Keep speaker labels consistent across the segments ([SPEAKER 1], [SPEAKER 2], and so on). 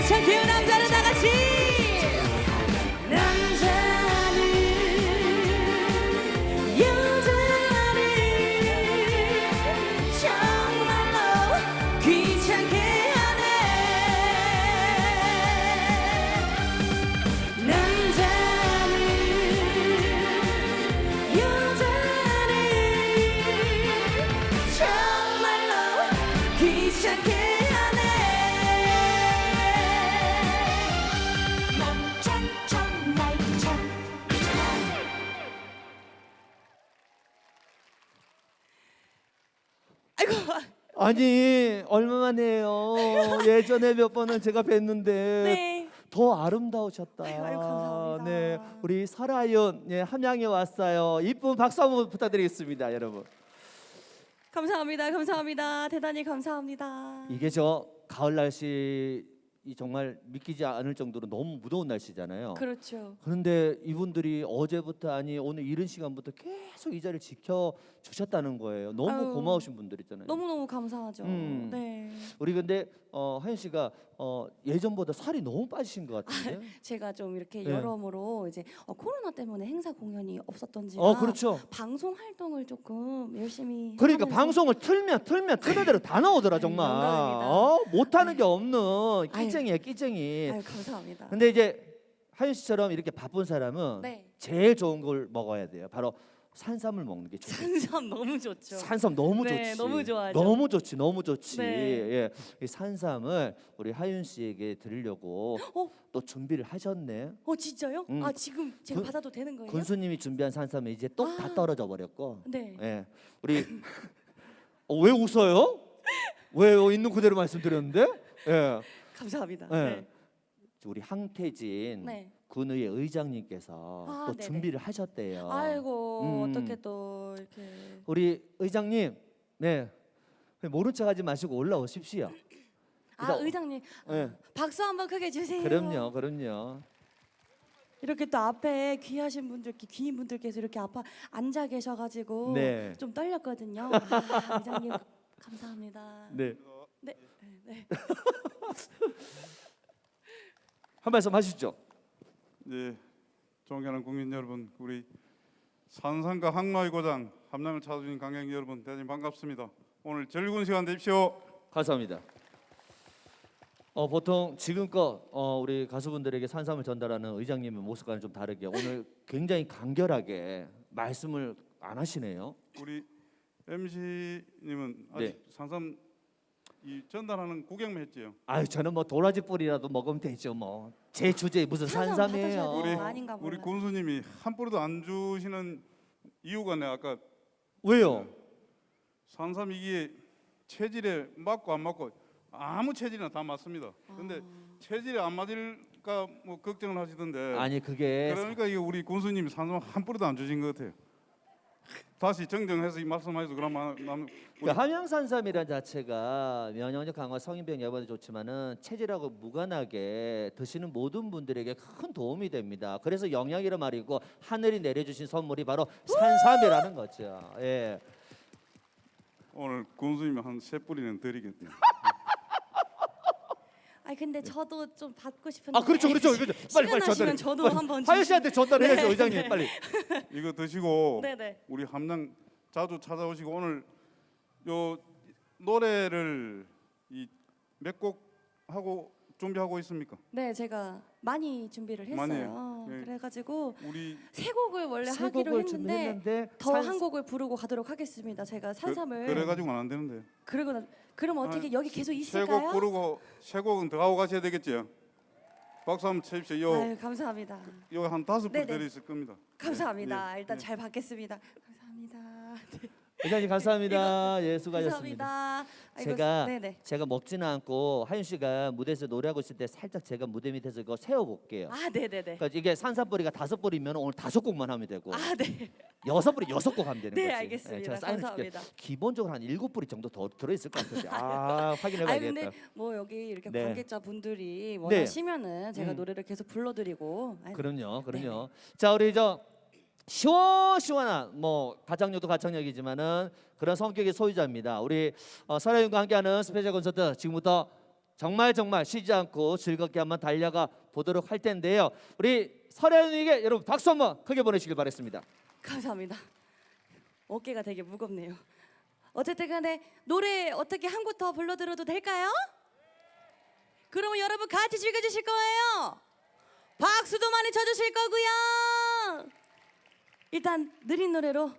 [SPEAKER 1] 귀찮게 남자는 다 같이
[SPEAKER 2] 아니 얼마만이에요. 예전에 몇 번은 제가 뵀는데
[SPEAKER 1] 네
[SPEAKER 2] 더 아름다우셨다.
[SPEAKER 1] 아이고, 아이고, 감사합니다.
[SPEAKER 2] 네, 우리 설아윤 예, 함양에 왔어요. 이쁜 박수 한번 부탁드리겠습니다, 여러분.
[SPEAKER 1] 감사합니다 감사합니다 대단히 감사합니다
[SPEAKER 2] 이게 저 가을 날씨 이 정말 믿기지 않을 정도로 너무 무더운 날씨잖아요.
[SPEAKER 1] 그렇죠
[SPEAKER 2] 그런데 이분들이 어제부터 아니 오늘 이른 시간부터 계속 이 자리를 지켜 주셨다는 거예요. 너무
[SPEAKER 1] 아유,
[SPEAKER 2] 고마우신 분들이잖아요.
[SPEAKER 1] 너무 너무 감사하죠
[SPEAKER 2] 음.
[SPEAKER 1] 네
[SPEAKER 2] 우리 근데 어, 하연 씨가 어, 예전보다 살이 너무 빠지신 것 같은데.
[SPEAKER 1] 제가 좀 이렇게
[SPEAKER 2] 네.
[SPEAKER 1] 여러모로 이제 어, 코로나 때문에 행사 공연이 없었던지라
[SPEAKER 2] 어, 그렇죠.
[SPEAKER 1] 방송 활동을 조금 열심히
[SPEAKER 2] 그러니까
[SPEAKER 1] 하면서
[SPEAKER 2] 방송을 틀면 틀면 틀는 대로 다 나오더라 정말.
[SPEAKER 1] 영광입니다.
[SPEAKER 2] 어? 못하는 게 없는
[SPEAKER 1] 아유.
[SPEAKER 2] 끼쟁이야 끼쟁이.
[SPEAKER 1] 아유 감사합니다
[SPEAKER 2] 근데 이제 하연 씨처럼 이렇게 바쁜 사람은
[SPEAKER 1] 네
[SPEAKER 2] 제일 좋은 걸 먹어야 돼요. 바로 산삼을 먹는 게 좋죠.
[SPEAKER 1] 산삼 너무 좋죠
[SPEAKER 2] 산삼 너무
[SPEAKER 1] 네,
[SPEAKER 2] 좋지.
[SPEAKER 1] 너무 좋아하죠.
[SPEAKER 2] 너무 좋지, 너무 좋지.
[SPEAKER 1] 네.
[SPEAKER 2] 예, 이 산삼을 우리 하윤 씨에게 드리려고
[SPEAKER 1] 어?
[SPEAKER 2] 또 준비를 하셨네.
[SPEAKER 1] 어 진짜요?
[SPEAKER 2] 음.
[SPEAKER 1] 아 지금 제가
[SPEAKER 2] 군-
[SPEAKER 1] 받아도 되는 거예요?
[SPEAKER 2] 군수님이 준비한 산삼이 이제 똑다
[SPEAKER 1] 아.
[SPEAKER 2] 떨어져 버렸고.
[SPEAKER 1] 네
[SPEAKER 2] 예, 우리 어, 왜 웃어요? 왜요? 있는 그대로 말씀드렸는데. 예,
[SPEAKER 1] 감사합니다
[SPEAKER 2] 예.
[SPEAKER 1] 네.
[SPEAKER 2] 우리 항태진
[SPEAKER 1] 네.
[SPEAKER 2] 군의회 의장님께서
[SPEAKER 1] 아,
[SPEAKER 2] 또
[SPEAKER 1] 네네.
[SPEAKER 2] 준비를 하셨대요.
[SPEAKER 1] 아이고
[SPEAKER 2] 음.
[SPEAKER 1] 어떻게 또 이렇게
[SPEAKER 2] 우리 의장님, 네. 모른 척하지 마시고 올라오십시오.
[SPEAKER 1] 아
[SPEAKER 2] 일단-
[SPEAKER 1] 의장님
[SPEAKER 2] 예.
[SPEAKER 1] 박수 한번 크게 주세요.
[SPEAKER 2] 그럼요, 그럼요.
[SPEAKER 1] 이렇게 또 앞에 귀하신 분들, 귀인 분들께서 이렇게 앞에 앉아 계셔가지고
[SPEAKER 2] 네.
[SPEAKER 1] 좀 떨렸거든요. 아, 의장님 감사합니다.
[SPEAKER 2] 네.
[SPEAKER 1] 네, 네.
[SPEAKER 2] 한 말씀 하시죠.
[SPEAKER 3] 예, 존경하는 국민 여러분, 우리 산상과 항마의 고장 함양을 찾아주신 관객 여러분 대단히 반갑습니다. 오늘 즐거운 시간 되십시오.
[SPEAKER 2] 감사합니다. 어, 보통 지금껏 어, 우리 가수분들에게 산삼을 전달하는 의장님의 모습과는 좀 다르게 오늘 굉장히 간결하게 말씀을 안 하시네요.
[SPEAKER 3] 우리 MC님은 아직
[SPEAKER 2] 네.
[SPEAKER 3] 산삼 이 전달하는 구경만 했지요.
[SPEAKER 2] 아유 저는 뭐 도라지 뿌리라도 먹으면 되죠 뭐. 제 주제에 무슨
[SPEAKER 1] 산삼
[SPEAKER 2] 산삼이에요.
[SPEAKER 1] 받으셔야
[SPEAKER 3] 우리
[SPEAKER 1] 돼요. 아닌가
[SPEAKER 3] 우리
[SPEAKER 1] 몰라요.
[SPEAKER 3] 군수님이 한 뿌리도 안 주시는 이유가 내가 아까
[SPEAKER 2] 왜요?
[SPEAKER 3] 산삼 이게 체질에 맞고 안 맞고 아무 체질이나 다 맞습니다. 근데
[SPEAKER 1] 아.
[SPEAKER 3] 체질에 안 맞을까 뭐 걱정을 하시던데.
[SPEAKER 2] 아니 그게
[SPEAKER 3] 그러니까 이게 우리 군수님이 산삼 한 뿌리도 안 주신 것 같아요. 다시 정정해서 이 말씀하셔서 그러면
[SPEAKER 2] 남그 함양산삼이란 자체가 면역력 강화 성인병 예방에 좋지만은 체질하고 무관하게 드시는 모든 분들에게 큰 도움이 됩니다. 그래서 영양이라 말이고 하늘이 내려주신 선물이 바로 산삼이라는 거죠. 예.
[SPEAKER 3] 오늘 군수님이 한세 뿌리는 드리겠네요.
[SPEAKER 1] 아니 근데 저도 좀 받고 싶은데.
[SPEAKER 2] 아 그렇죠 그렇죠 그렇죠. 빨리 빨리
[SPEAKER 1] 시간
[SPEAKER 2] 전달해.
[SPEAKER 1] 나시면 저도
[SPEAKER 2] 빨리.
[SPEAKER 1] 한번
[SPEAKER 2] 하연 씨한테 전달해야죠
[SPEAKER 1] 네,
[SPEAKER 2] 의장님
[SPEAKER 1] 네.
[SPEAKER 2] 빨리.
[SPEAKER 3] 이거 드시고
[SPEAKER 1] 네네.
[SPEAKER 3] 우리 함양 자주 찾아오시고 오늘 요 노래를 이 몇 곡 하고 준비하고 있습니까?
[SPEAKER 1] 네 제가 많이 준비를
[SPEAKER 3] 많이
[SPEAKER 1] 했어요.
[SPEAKER 3] 해요. 네.
[SPEAKER 1] 그래가지고
[SPEAKER 3] 우리
[SPEAKER 1] 세 곡을 원래
[SPEAKER 2] 세
[SPEAKER 1] 하기로
[SPEAKER 2] 곡을
[SPEAKER 1] 했는데
[SPEAKER 2] 준비했는데
[SPEAKER 1] 더
[SPEAKER 2] 산-
[SPEAKER 1] 한 곡을 부르고 가도록 하겠습니다. 제가 산삼을
[SPEAKER 3] 그, 래 가지고는 안 되는데.
[SPEAKER 1] 그러고 나 그럼 어떻게
[SPEAKER 3] 아,
[SPEAKER 1] 여기 계속
[SPEAKER 3] 세곡
[SPEAKER 1] 있을까요?
[SPEAKER 3] 부르고 세 곡은 더 하고 가셔야 되겠지요. 박수 한번 쳐십시오. 요
[SPEAKER 1] 아유 감사합니다.
[SPEAKER 3] 요한 다섯 분
[SPEAKER 1] 네네.
[SPEAKER 3] 들어 있을 겁니다.
[SPEAKER 1] 감사합니다.
[SPEAKER 3] 네,
[SPEAKER 1] 일단
[SPEAKER 3] 네.
[SPEAKER 1] 잘 받겠습니다. 감사합니다. 네,
[SPEAKER 2] 의장님 감사합니다. 예 수고하셨습니다.
[SPEAKER 1] 감사합니다. 아이고,
[SPEAKER 2] 제가
[SPEAKER 1] 네네.
[SPEAKER 2] 제가 먹지는 않고 하윤 씨가 무대에서 노래하고 있을 때 살짝 제가 무대 밑에서 이거 세워 볼게요.
[SPEAKER 1] 아 네네네.
[SPEAKER 2] 그러니까 이게 산삼뿌리가 다섯 뿌리면 오늘 다섯 곡만 하면 되고
[SPEAKER 1] 아 네.
[SPEAKER 2] 여섯 뿌리 여섯 곡 하면 되는
[SPEAKER 1] 네
[SPEAKER 2] 거지.
[SPEAKER 1] 알겠습니다.
[SPEAKER 2] 예, 제가 사인을 줄게요.
[SPEAKER 1] 감사합니다.
[SPEAKER 2] 기본적으로 한 일곱 뿌리 정도 더 들어 있을 것 같은데. 아 확인해 봐야겠다.
[SPEAKER 1] 근데 뭐 여기 이렇게
[SPEAKER 2] 네.
[SPEAKER 1] 관계자 분들이
[SPEAKER 2] 네.
[SPEAKER 1] 원하시면은 제가
[SPEAKER 2] 음.
[SPEAKER 1] 노래를 계속 불러드리고
[SPEAKER 2] 그럼요, 그럼요. 자 우리 저 시원시원한 뭐 가창력도 가창력이지만은 그런 성격의 소유자입니다. 우리 어, 설아윤과 함께하는 스페셜 콘서트 지금부터 정말 정말 쉬지 않고 즐겁게 한번 달려가 보도록 할 텐데요. 우리 설혜윤에게 여러분 박수 한번 크게 보내시길 바랬습니다.
[SPEAKER 1] 감사합니다. 어깨가 되게 무겁네요. 어쨌든 간에 노래 어떻게 한 곡 더 불러드려도 될까요? 그러면 여러분 같이 즐겨주실 거예요. 박수도 많이 쳐주실 거고요. 일단 느린 노래로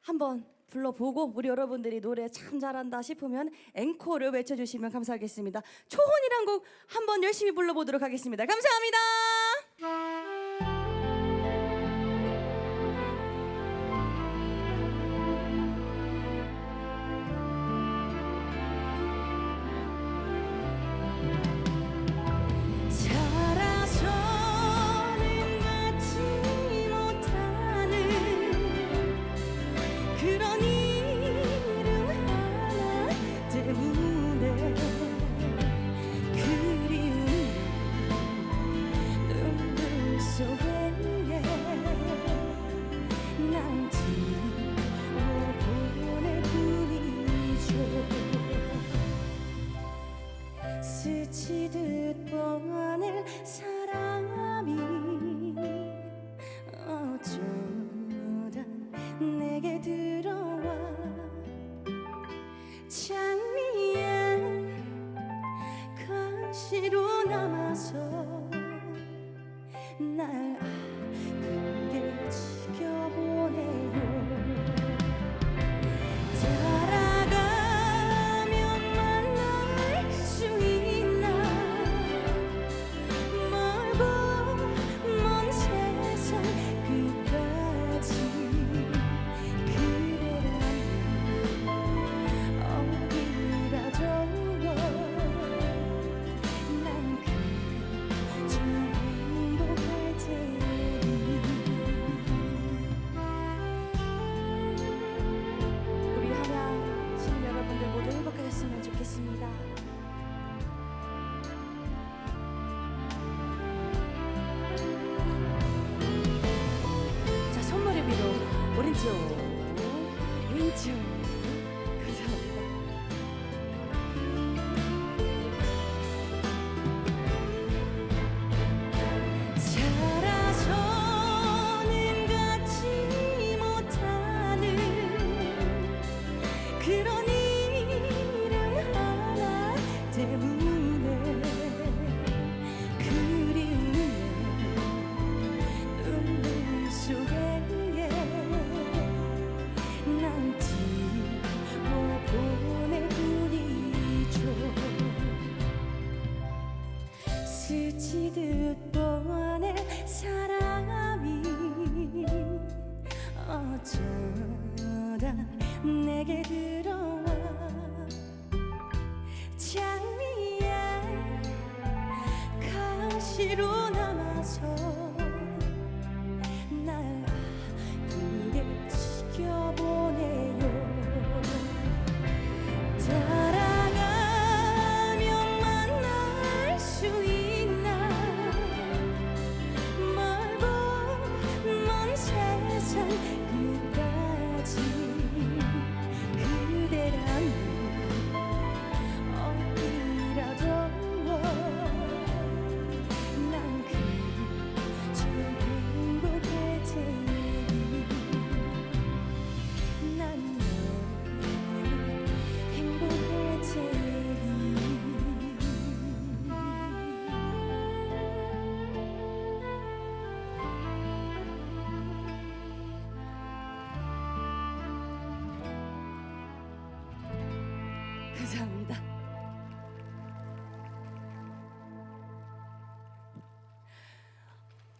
[SPEAKER 1] 한번 불러보고 우리 여러분들이 노래 참 잘한다 싶으면 앵콜을 외쳐주시면 감사하겠습니다. 초혼이란 곡 한번 열심히 불러보도록 하겠습니다. 감사합니다. 감사합니다.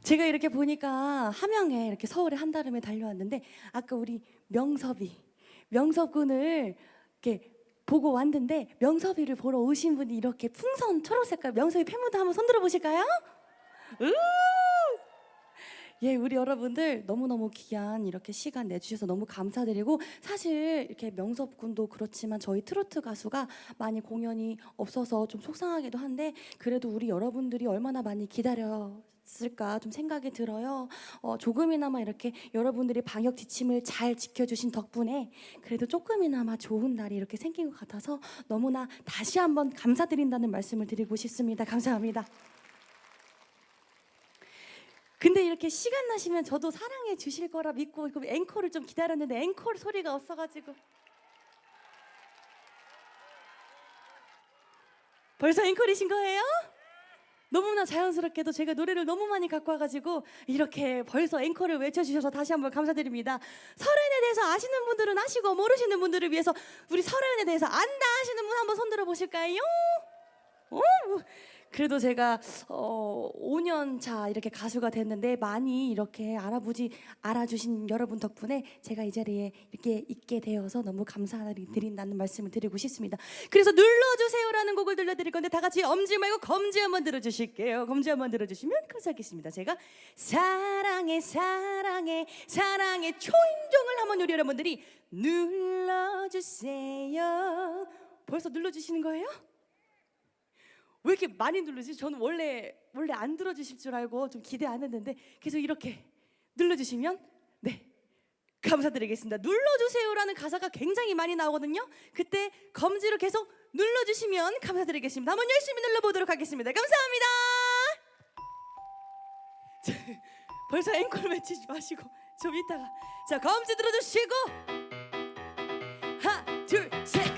[SPEAKER 1] 제가 이렇게 보니까 함양에 이렇게 서울에 한달음에 달려왔는데 아까 우리 명섭이 명섭군을 이렇게 보고 왔는데 명섭이를 보러 오신 분이 이렇게 풍선 초록 색깔 명섭이 팬분들 한번 손들어 보실까요? 우! 예, 우리 여러분들 너무너무 귀한 이렇게 시간 내주셔서 너무 감사드리고 사실 이렇게 명섭 군도 그렇지만 저희 트로트 가수가 많이 공연이 없어서 좀 속상하기도 한데 그래도 우리 여러분들이 얼마나 많이 기다렸을까 좀 생각이 들어요. 어, 조금이나마 이렇게 여러분들이 방역 지침을 잘 지켜주신 덕분에 그래도 조금이나마 좋은 날이 이렇게 생긴 것 같아서 너무나 다시 한번 감사드린다는 말씀을 드리고 싶습니다. 감사합니다. 근데 이렇게 시간 나시면 저도 사랑해 주실 거라 믿고 그 앵콜을 좀 기다렸는데 앵콜 소리가 없어가지고 벌써 앵콜이신 거예요? 너무나 자연스럽게도 제가 노래를 너무 많이 갖고 와가지고 이렇게 벌써 앵콜을 외쳐주셔서 다시 한번 감사드립니다. 설엔에 대해서 아시는 분들은 아시고 모르시는 분들을 위해서 우리 설엔에 대해서 안다 하시는 분 한번 손들어 보실까요? 오, 그래도 제가 어, 5년 차 이렇게 가수가 됐는데 많이 이렇게 알아보지 알아주신 여러분 덕분에 제가 이 자리에 이렇게 있게 되어서 너무 감사드린다는 말씀을 드리고 싶습니다. 그래서 눌러주세요라는 곡을 들려드릴 건데 다 같이 엄지 말고 검지 한번 들어주실게요. 검지 한번 들어주시면 감사하겠습니다. 제가 사랑해 사랑해 사랑해 초인종을 한번 우리 여러분들이 눌러주세요. 벌써 눌러주시는 거예요? 왜 이렇게 많이 누르지? 저는 원래 원래 안 들어주실 줄 알고 좀 기대 안 했는데 계속 이렇게 눌러주시면 네 감사드리겠습니다. 눌러주세요라는 가사가 굉장히 많이 나오거든요. 그때 검지로 계속 눌러주시면 감사드리겠습니다. 한번 열심히 눌러보도록 하겠습니다. 감사합니다. 자, 벌써 앵콜 외치지 마시고 좀 이따가 자 검지 들어주시고 하나 둘 셋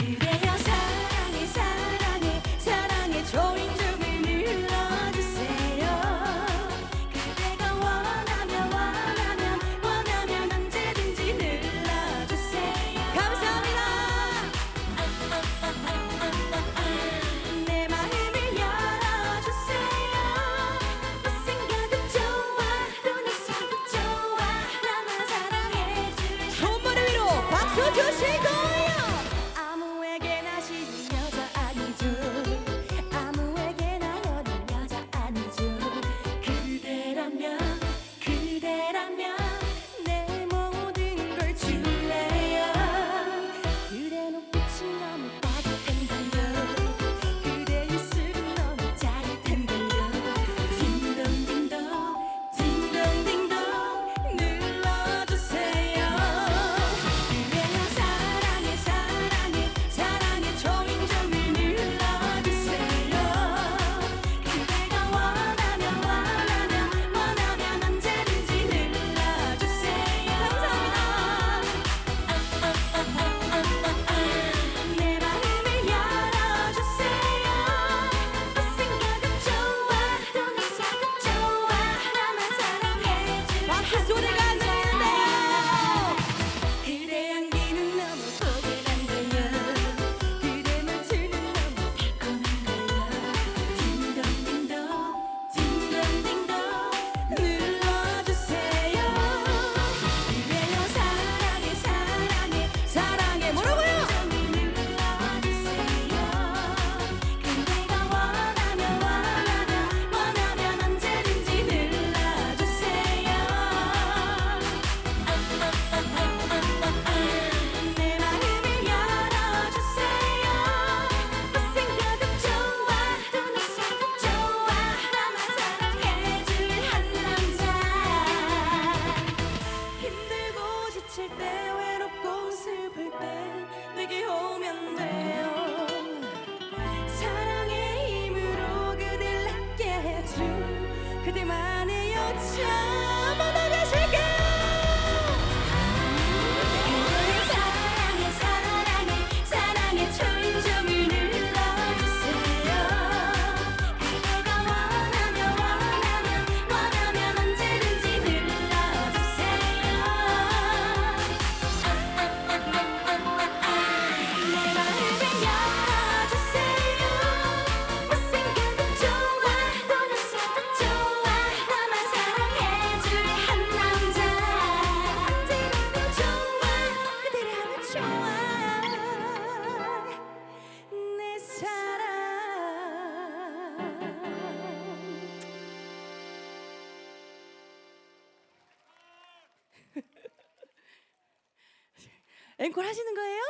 [SPEAKER 1] 앵콜 하시는 거예요?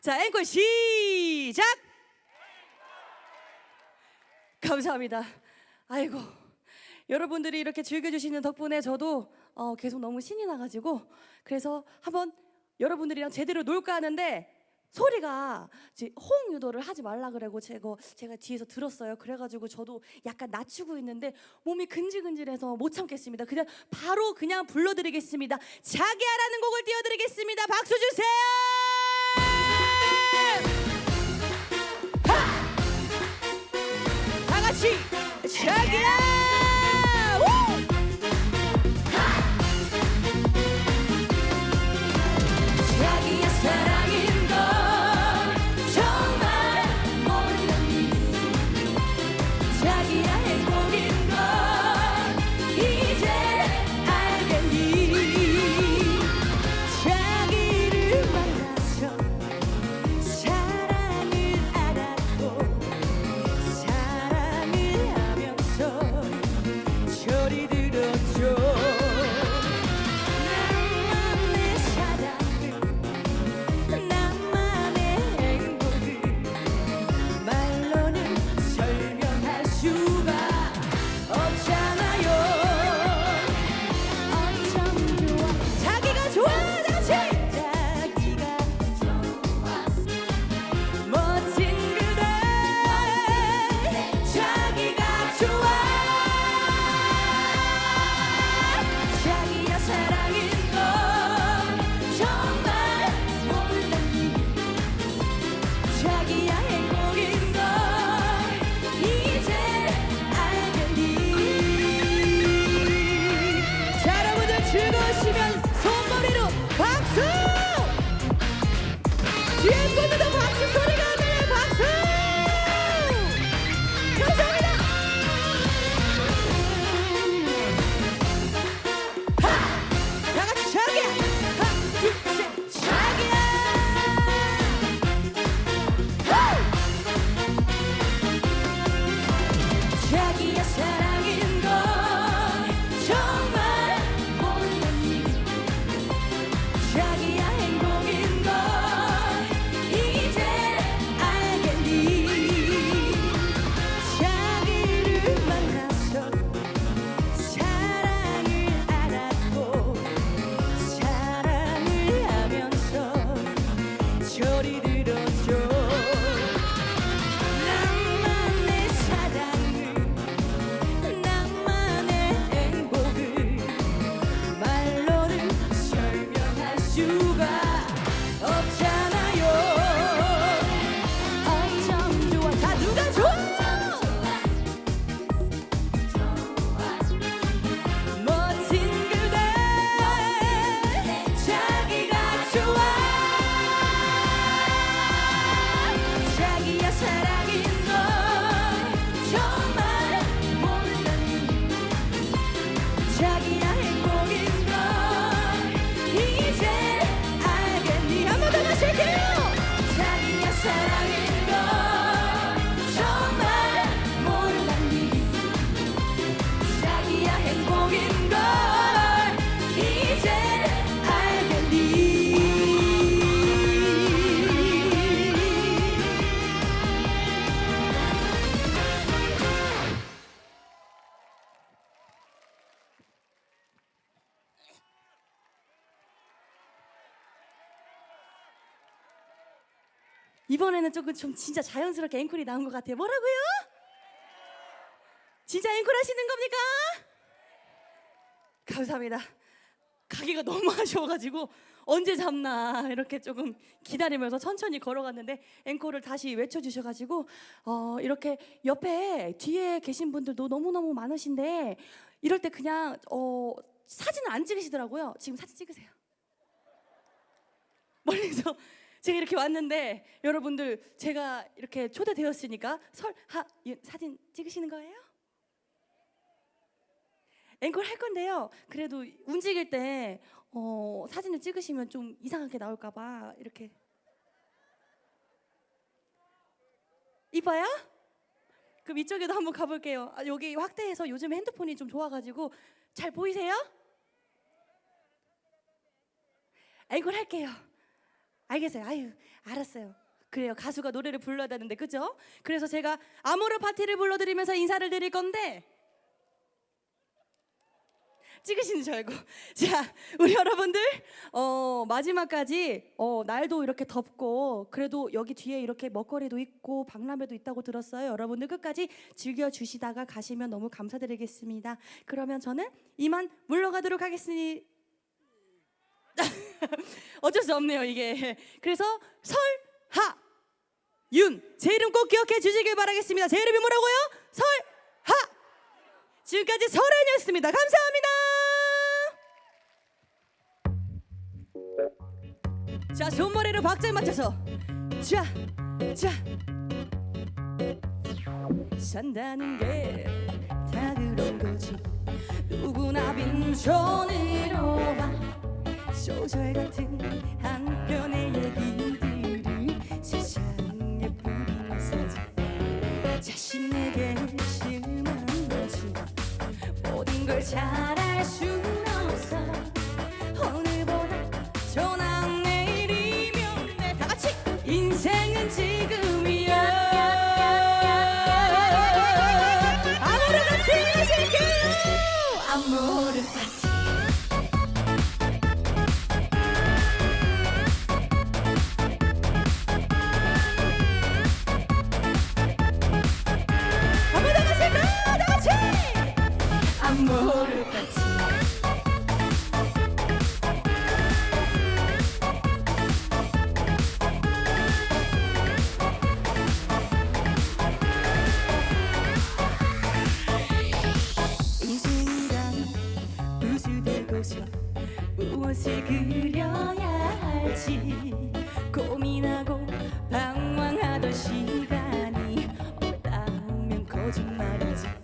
[SPEAKER 1] 자, 앵콜 시작. 감사합니다. 아이고, 여러분들이 이렇게 즐겨주시는 덕분에 저도 어, 계속 너무 신이 나가지고 그래서 한번 여러분들이랑 제대로 놀까 하는데 소리가 이제 호응 유도를 하지 말라 그래고 제가 제가 뒤에서 들었어요. 그래가지고 저도 약간 낮추고 있는데 몸이 근질근질해서 못 참겠습니다. 그냥 바로 그냥 불러드리겠습니다. 자기야라는 곡을 띄워드리겠습니다. 박수 주세요. 이번에는 조금 좀 진짜 자연스럽게 앵콜이 나온 것 같아요. 뭐라고요? 진짜 앵콜 하시는 겁니까? 감사합니다. 가기가 너무 아쉬워가지고 언제 잡나 이렇게 조금 기다리면서 천천히 걸어갔는데 앵콜을 다시 외쳐주셔가지고 어, 이렇게 옆에 뒤에 계신 분들도 너무 너무 많으신데 이럴 때 그냥 어, 사진을 안 찍으시더라고요. 지금 사진 찍으세요. 멀리서 제가 이렇게 왔는데 여러분들 제가 이렇게 초대되었으니까 설하 사진 찍으시는 거예요? 앵콜 할 건데요. 그래도 움직일 때 어, 사진을 찍으시면 좀 이상하게 나올까봐 이렇게 이뻐요? 그럼 이쪽에도 한번 가볼게요. 아, 여기 확대해서 요즘 핸드폰이 좀 좋아가지고 잘 보이세요? 앵콜 할게요. 알겠어요. 아유, 알았어요. 그래요. 가수가 노래를 불러야 되는데, 그죠? 그래서 제가 아모르 파티를 불러드리면서 인사를 드릴 건데, 찍으시는 줄 알고. 자, 우리 여러분들, 어, 마지막까지, 어, 날도 이렇게 덥고, 그래도 여기 뒤에 이렇게 먹거리도 있고, 박람회도 있다고 들었어요. 여러분들 끝까지 즐겨주시다가 가시면 너무 감사드리겠습니다. 그러면 저는 이만 물러가도록 하겠습니다. 어쩔 수 없네요 이게. 그래서 설하 윤. 제 이름 꼭 기억해 주시길 바라겠습니다. 제 이름이 뭐라고요? 설하. 지금까지 설현이었습니다. 감사합니다. 자 손머리를 박자에 맞춰서. 자 자. 산다는 게 다 그런 거지. 누구나 빈손으로 와 소설 같은 한 편의 얘기들을 세상에 뿌리면서 자신에게 실망한 거지 모든 걸 잘할 순없 거짓말이지.